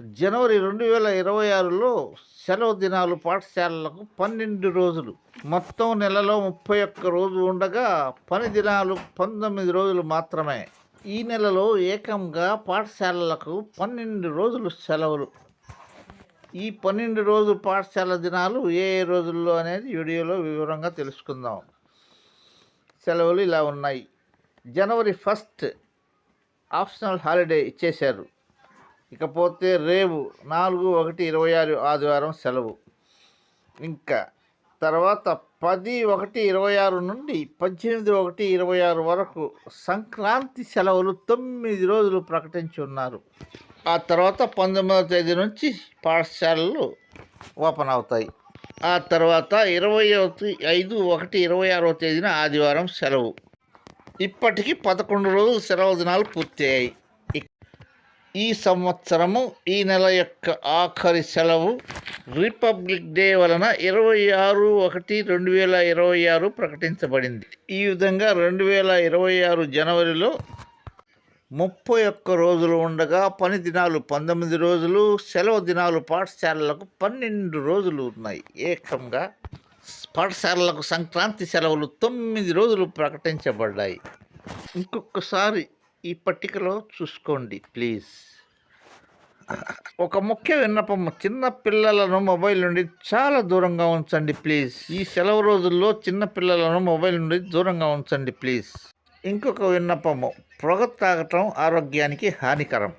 జనవరి రెండు వేల ఇరవై ఆరులో సెలవు దినాలు పాఠశాలలకు పన్నెండు రోజులు. మొత్తం నెలలో ముప్పై ఒక్క రోజు ఉండగా పని దినాలు పంతొమ్మిది రోజులు మాత్రమే. ఈ నెలలో ఏకంగా పాఠశాలలకు పన్నెండు రోజులు సెలవులు. ఈ పన్నెండు రోజు పాఠశాల దినాలు ఏ ఏ రోజుల్లో అనేది వీడియోలో వివరంగా తెలుసుకుందాం. సెలవులు ఇలా ఉన్నాయి. జనవరి ఫస్ట్ ఆప్షనల్ హాలిడే ఇచ్చేశారు. ఇకపోతే రేపు నాలుగు ఒకటి ఇరవై ఆరు ఆదివారం సెలవు. ఇంకా తర్వాత పది ఒకటి ఇరవై ఆరు నుండి పద్దెనిమిది ఒకటి ఇరవై ఆరు వరకు సంక్రాంతి సెలవులు తొమ్మిది రోజులు ప్రకటించి ఉన్నారు. ఆ తర్వాత పంతొమ్మిదవ తేదీ నుంచి పాఠశాలలు ఓపెన్ అవుతాయి. ఆ తర్వాత ఇరవై ఐదు ఒకటి ఇరవై ఆరవ తేదీన ఆదివారం సెలవు. ఇప్పటికీ పదకొండు రోజులు సెలవు దినాలు పూర్తయ్యాయి. ఈ సంవత్సరము ఈ నెల యొక్క ఆఖరి సెలవు రిపబ్లిక్ డే వలన ఇరవై ఆరు ఒకటి రెండు వేల ఇరవై ఆరు ప్రకటించబడింది. ఈ విధంగా రెండు వేల ఇరవై ఆరు జనవరిలో ముప్పై ఒక్క రోజులు ఉండగా పని దినాలు పంతొమ్మిది రోజులు సెలవు దినాలు పాఠశాలలకు పన్నెండు రోజులు ఉన్నాయి. ఏకంగా పాఠశాలలకు సంక్రాంతి సెలవులు తొమ్మిది రోజులు ప్రకటించబడ్డాయి. ఇంకొకసారి ఈ పట్టికలో చూసుకోండి ప్లీజ్. ఒక ముఖ్య విన్నపం చిన్న పిల్లలను మొబైల్ నుండి చాలా దూరంగా ఉంచండి ప్లీజ్. ఈ సెలవు రోజుల్లో చిన్న పిల్లలను మొబైల్ నుండి దూరంగా ఉంచండి ప్లీజ్. ఇంకొక విన్నపము పొగ తాగటం ఆరోగ్యానికి హానికరం.